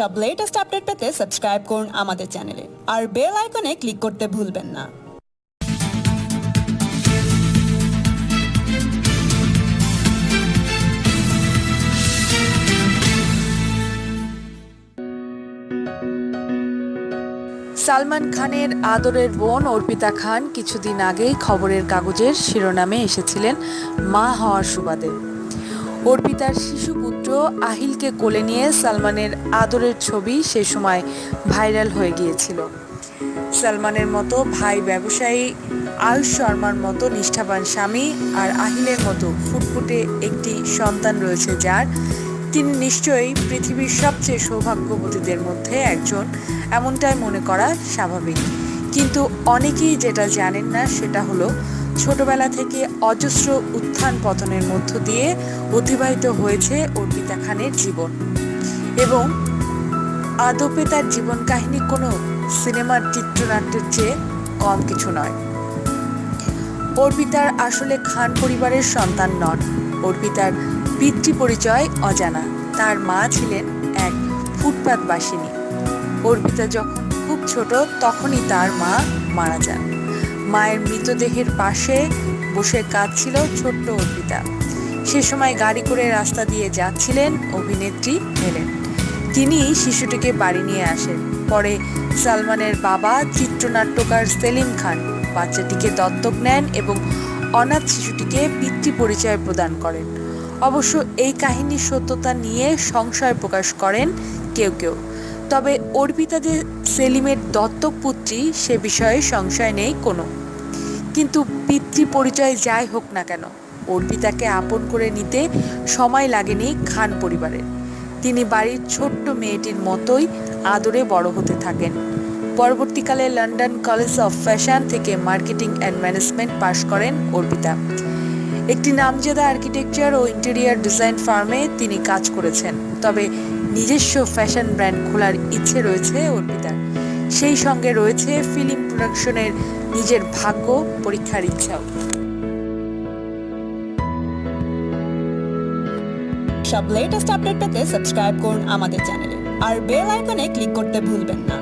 সব latest update পেতে subscribe করুন আমাদের চ্যানেলে আর বেল আইকনে ক্লিক করতে ভুলবেন না। সালমান খানের আদরের বোন অর্পিতা খান কিছুদিন আগেই খবরের কাগজের শিরোনামে এসেছিলেন মা হওয়ার সুবাদে। অর্পিতার শিশুপুত্র আহিলকে কোলে নিয়ে সালমানের আদরের ছবি সে সময় ভাইরাল হয়ে গিয়েছিল। সালমানের মতো ভাই ব্যবসায়ী, আয়ুষ শর্মার মতো নিষ্ঠাবান স্বামী আর আহিলের মতো ফুটফুটে একটি সন্তান রয়েছে যার। তিনি নিশ্চয়ই পৃথিবীর সবচেয়ে সৌভাগ্যবতীদের মধ্যে একজন, এমনটাই মনে করা স্বাভাবিক। কিন্তু অনেকেই যেটা জানেন না সেটা হলো ছোটবেলা থেকে অজস্র উত্থান পতনের মধ্য দিয়ে অতিবাহিত হয়েছে অর্পিতা খানের জীবন। এবং আদপে তার জীবন কাহিনী কোনো সিনেমার চিত্রনাট্যের চেয়ে কম কিছু নয়। অর্পিতার আসলে খান পরিবারের সন্তান নন। অর্পিতার পিতৃ পরিচয় অজানা। তার মা ছিলেন এক ফুটপাত বাসিনী অর্পিতা যখন খুব ছোট, তখনই তার মা মারা যান। মায়ের মৃতদেহের পাশে বসে কাঁদছিল ছোট্ট অর্পিতা। সে সময় গাড়ি করে রাস্তা দিয়ে যাচ্ছিলেন অভিনেত্রী হেলেন। তিনি শিশুটিকে বাড়ি নিয়ে আসেন। পরে সালমানের বাবা, চিত্রনাট্যকার সেলিম খান বাচ্চাটিকে দত্তক নেন এবং অনাথ শিশুটিকে পিতৃ পরিচয় প্রদান করেন। অবশ্য এই কাহিনীর সত্যতা নিয়ে সংশয় প্রকাশ করেন কেউ কেউ। তবে অর্পিতা যে সেলিমের দত্তক পুত্রী সে বিষয়ে সংশয় নেই কোনো। কিন্তু পিতৃ পরিচয় যাই হোক না কেন অর্পিতাকে আপন করে নিতে সময় লাগেনি খান পরিবারের। তিনি বাড়ির ছোট্ট মেয়েটির মতোই আদরে বড় হতে থাকেন। পরবর্তীকালে লন্ডন কলেজ অফ ফ্যাশন থেকে মার্কেটিং অ্যান্ড ম্যানেজমেন্ট পাশ করেন অর্পিতা একটি নামজাদা আর্কিটেকচার ও ইন্টেরিয়ার ডিজাইন ফার্মে তিনি কাজ করেছেন। তবে নিজস্ব ফ্যাশন ব্র্যান্ড খোলার ইচ্ছে রয়েছে অর্পিতার। সেই সঙ্গে রয়েছে ফিল্ম প্রোডাকশনের নিজের ভাগ্য, পরীক্ষার ইচ্ছাও। সব লেটেস্ট আপডেট পেতে সাবস্ক্রাইব করুন আমাদের চ্যানেলে আর বেল আইকনে ক্লিক করতে ভুলবেন না।